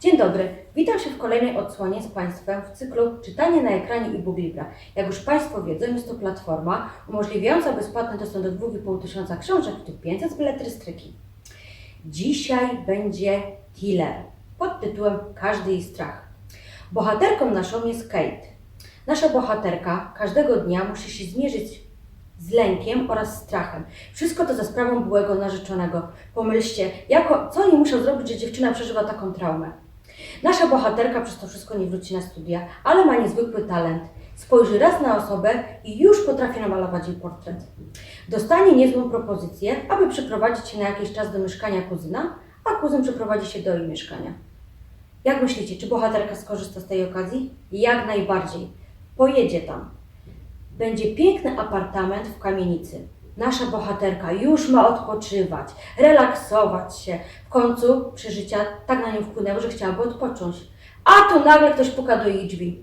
Dzień dobry, witam się w kolejnej odsłonie z Państwem w cyklu Czytanie na ekranie e-book Libra. Jak już Państwo wiedzą, jest to platforma umożliwiająca bezpłatny dostęp do 2,5 tysiąca książek, w tym 500 z beletrystyki. Dzisiaj będzie Tiller pod tytułem Każdy jej strach. Bohaterką naszą jest Kate. Nasza bohaterka każdego dnia musi się zmierzyć z lękiem oraz strachem. Wszystko to za sprawą byłego narzeczonego. Pomyślcie, jako, co oni muszą zrobić, że dziewczyna przeżywa taką traumę. Nasza bohaterka przez to wszystko nie wróci na studia, ale ma niezwykły talent. Spojrzy raz na osobę i już potrafi namalować jej portret. Dostanie niezłą propozycję, aby przeprowadzić się na jakiś czas do mieszkania kuzyna, a kuzyn przeprowadzi się do jej mieszkania. Jak myślicie, czy bohaterka skorzysta z tej okazji? Jak najbardziej. Pojedzie tam. Będzie piękny apartament w kamienicy. Nasza bohaterka już ma odpoczywać, relaksować się. W końcu przeżycia tak na nią wpłynęły, że chciałaby odpocząć. A tu nagle ktoś puka do jej drzwi.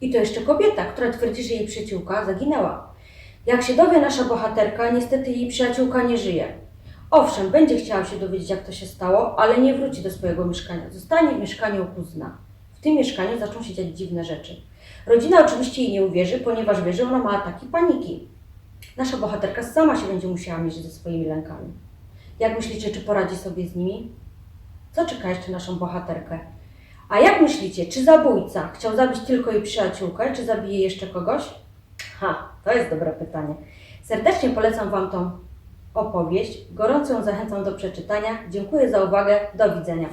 I to jeszcze kobieta, która twierdzi, że jej przyjaciółka zaginęła. Jak się dowie nasza bohaterka, niestety jej przyjaciółka nie żyje. Owszem, będzie chciała się dowiedzieć, jak to się stało, ale nie wróci do swojego mieszkania. Zostanie w mieszkaniu kuzna. W tym mieszkaniu zaczną się dziać dziwne rzeczy. Rodzina oczywiście jej nie uwierzy, ponieważ wie, że ona ma ataki paniki. Nasza bohaterka sama się będzie musiała mierzyć ze swoimi lękami. Jak myślicie, czy poradzi sobie z nimi? Co czeka jeszcze naszą bohaterkę? A jak myślicie, czy zabójca chciał zabić tylko jej przyjaciółkę, czy zabije jeszcze kogoś? Ha, to jest dobre pytanie. Serdecznie polecam Wam tą opowieść. Gorąco ją zachęcam do przeczytania. Dziękuję za uwagę. Do widzenia.